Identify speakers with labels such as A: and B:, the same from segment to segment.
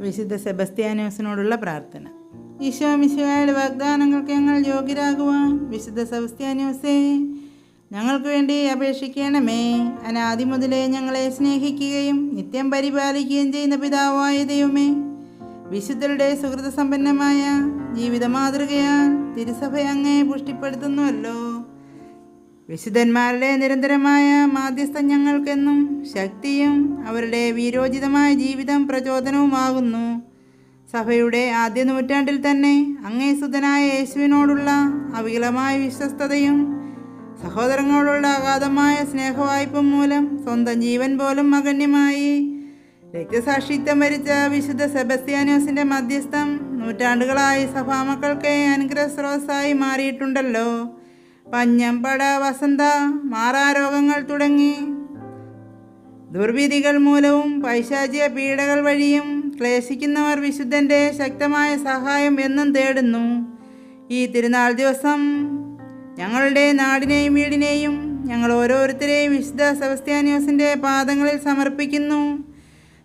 A: വിശുദ്ധ സെബസ്ത്യാനോസിനോടുള്ള പ്രാർത്ഥന. ഈശോ മിശുവായുടെ വാഗ്ദാനങ്ങൾക്ക് ഞങ്ങൾ യോഗ്യരാകുവാൻ വിശുദ്ധ സെബസ്ത്യാനോസേ ഞങ്ങൾക്ക് വേണ്ടി അപേക്ഷിക്കണമേ. അനാദി മുതലേ ഞങ്ങളെ സ്നേഹിക്കുകയും നിത്യം പരിപാലിക്കുകയും ചെയ്യുന്ന പിതാവായ ദൈവമേ വിശുദ്ധരുടെ സുഹൃത സമ്പന്നമായ ജീവിത മാതൃകയാൽ തിരുസഭ അങ്ങേ പുഷ്ടിപ്പെടുത്തുന്നുവല്ലോ. വിശുദ്ധന്മാരുടെ നിരന്തരമായ മാധ്യസ്ഥം ഞങ്ങൾക്കെന്നും ശക്തിയും അവരുടെ വീരോചിതമായ ജീവിതം പ്രചോദനവുമാകുന്നു. സഭയുടെ ആദ്യ നൂറ്റാണ്ടിൽ തന്നെ അങ്ങേ സുതനായ യേശുവിനോടുള്ള അവികലമായ വിശ്വസ്തതയും സഹോദരങ്ങളോടുള്ള അഗാധമായ സ്നേഹവായ്പം മൂലം സ്വന്തം ജീവൻ പോലും മകന്യമായി രക്തസാക്ഷിത്വം വരിച്ച വിശുദ്ധ സെബസ്ത്യാനോസിന്റെ മധ്യസ്ഥം നൂറ്റാണ്ടുകളായി സഭാമക്കൾക്ക് അനുഗ്രഹ സ്രോതസ്സായി മാറിയിട്ടുണ്ടല്ലോ. പഞ്ഞം പട വസന്ത മാറാരോഗങ്ങൾ തുടങ്ങി. ദുർവിധികൾ മൂലവും പൈശാചിക പീഡകൾ വഴിയും ക്ലേശിക്കുന്നവർ വിശുദ്ധന്റെ ശക്തമായ സഹായം എന്നും തേടുന്നു. ഈ തിരുനാൾ ദിവസം ഞങ്ങളുടെ നാടിനെയും വീടിനെയും ഞങ്ങൾ ഓരോരുത്തരെയും വിശുദ്ധ സെബസ്ത്യാനിയോസിന്റെ പാദങ്ങളിൽ സമർപ്പിക്കുന്നു.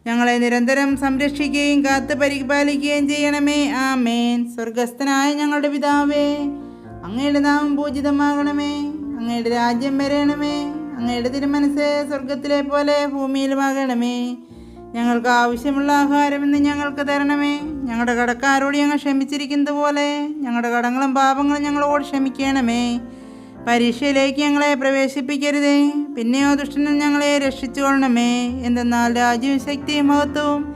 A: ഞങ്ങളെ നിരന്തരം സംരക്ഷിക്കുകയും കാത്തു പരിപാലിക്കുകയും ചെയ്യണമേ. ആ മേൻ സ്വർഗസ്ഥനായ ഞങ്ങളുടെ പിതാവേ അങ്ങയുടെ നാമം പൂജിതമാകണമേ. അങ്ങയുടെ രാജ്യം വരയണമേ അങ്ങയുടെ തിരുമനസ് സ്വർഗത്തിലെ പോലെ ഭൂമിയിലുമാകണമേ. ഞങ്ങൾക്ക് ആവശ്യമുള്ള ആഹാരം ഇന്ന് ഞങ്ങൾക്ക് തരണമേ. ഞങ്ങളുടെ കടക്കാരോട് ഞങ്ങൾ ക്ഷമിച്ചിരിക്കുന്നത് പോലെ ഞങ്ങളുടെ കടങ്ങളും പാപങ്ങളും ഞങ്ങളോട് ക്ഷമിക്കണമേ. പരീക്ഷയിലേക്ക് ഞങ്ങളെ പ്രവേശിപ്പിക്കരുതേ. പിന്നെയോ ദുഷ്ടനും ഞങ്ങളെ രക്ഷിച്ചുകൊള്ളണമേ. എന്തെന്നാൽ രാജ്യവും ശക്തിയും മഹത്വവും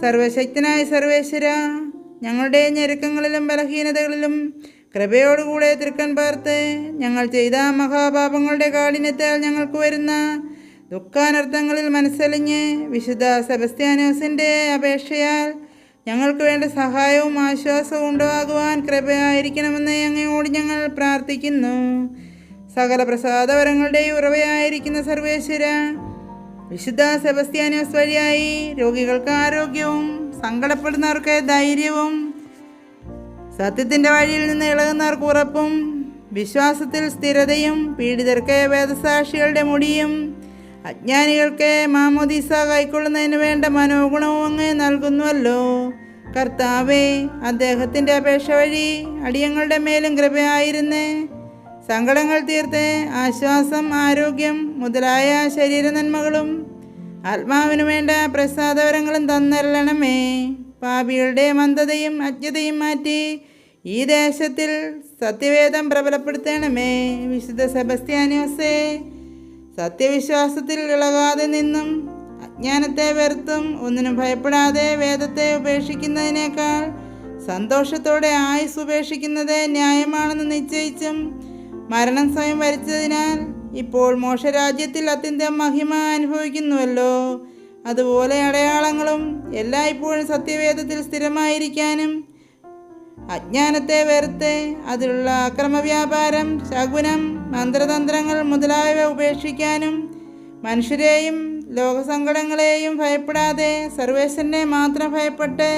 A: സർവശക്തനായ സർവേശ്വര ഞങ്ങളുടെ ഞെരുക്കങ്ങളിലും ബലഹീനതകളിലും കൃപയോടുകൂടെ തൃക്കൻ പാർത്ത് ഞങ്ങൾ ചെയ്ത മഹാപാപങ്ങളുടെ കാഠിന്യത്താൽ ഞങ്ങൾക്ക് വരുന്ന ദുഃഖാനർത്ഥങ്ങളിൽ മനസ്സലിഞ്ഞ് വിശുദ്ധ സെബസ്ത്യാനോസിന്റെ അപേക്ഷയാൽ ഞങ്ങൾക്ക് വേണ്ട സഹായവും ആശ്വാസവും ഉണ്ടാകുവാൻ കൃപയായിരിക്കണമെന്ന് അങ്ങയോട് ഞങ്ങൾ പ്രാർത്ഥിക്കുന്നു. സകല പ്രസാദവരങ്ങളുടെയും ഉറവയായിരിക്കുന്ന സർവേശ്വര വിശുദ്ധ സെബസ്ത്യാനോസ് വഴിയായി രോഗികൾക്ക് ആരോഗ്യവും സങ്കടപ്പെടുന്നവർക്ക് ധൈര്യവും സത്യത്തിന്റെ വഴിയിൽ നിന്ന് ഇളകുന്നവർക്ക് ഉറപ്പും വിശ്വാസത്തിൽ സ്ഥിരതയും പീഡിതർക്ക് വേദസാക്ഷികളുടെ മുടിയും അജ്ഞാനികൾക്ക് മാമോദീസ കൈക്കൊള്ളുന്നതിന് വേണ്ട മനോഗുണവും അങ്ങ് നൽകുന്നുവല്ലോ. കർത്താവേ അദ്ദേഹത്തിന്റെ അപേക്ഷ വഴി അടിയങ്ങളുടെ മേലും കൃപയായിരുന്നേ. സങ്കടങ്ങൾ തീർത്ത് ആശ്വാസം ആരോഗ്യം മുതലായ ശരീര നന്മകളും ആത്മാവിനു വേണ്ട പ്രസാദവരങ്ങളും തന്നരണമേ പാപികളുടെ മന്ദതയും അജ്ഞതയും മാറ്റി ഈ ദേശത്തിൽ സത്യവേദം പ്രബലപ്പെടുത്തണമേ. വിശുദ്ധ സെബസ്ത്യാനോസേ സത്യവിശ്വാസത്തിൽ ഇളകാതെ നിന്നും അജ്ഞാനത്തെ വെറുത്തും ഒന്നിനും ഭയപ്പെടാതെ വേദത്തെ ഉപേക്ഷിക്കുന്നതിനേക്കാൾ സന്തോഷത്തോടെ ആയുസ് ഉപേക്ഷിക്കുന്നത് ന്യായമാണെന്ന് നിശ്ചയിച്ചും മരണം സ്വയം വരിച്ചതിനാൽ ഇപ്പോൾ മോശരാജ്യത്തിൽ അത്യന്തം മഹിമ അനുഭവിക്കുന്നുവല്ലോ. അതുപോലെ അടയാളങ്ങളും എല്ലായ്പ്പോഴും സത്യവേദത്തിൽ സ്ഥിരമായിരിക്കാനും അജ്ഞാനത്തെ വെറുത്ത് അതിലുള്ള അക്രമവ്യാപാരം ശകുനം മന്ത്രതന്ത്രങ്ങൾ മുതലായവ ഉപേക്ഷിക്കാനും മനുഷ്യരെയും ലോകസങ്കടങ്ങളെയും ഭയപ്പെടാതെ സർവേശ്വരനെ മാത്രം ഭയപ്പെട്ട്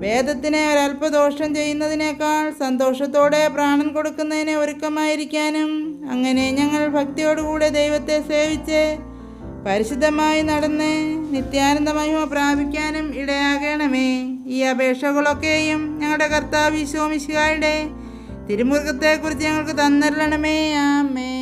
A: വേദത്തിന് ഒരല്പദോഷം ചെയ്യുന്നതിനേക്കാൾ സന്തോഷത്തോടെ പ്രാണൻ കൊടുക്കുന്നതിന് ഒരുക്കമായിരിക്കാനും അങ്ങനെ ഞങ്ങൾ ഭക്തിയോടുകൂടെ ദൈവത്തെ സേവിച്ച് പരിശുദ്ധമായി നടന്ന് നിത്യാനന്ദ മഹിമ പ്രാപിക്കാനും ഇടയാകണമേ. ഈ അപേക്ഷകളൊക്കെയും ഞങ്ങളുടെ കർത്താവ് ഈശോമിശിഹായുടെ തിരുമുഖത്തെക്കുറിച്ച് ഞങ്ങൾക്ക് തന്നരണമേ ആമേ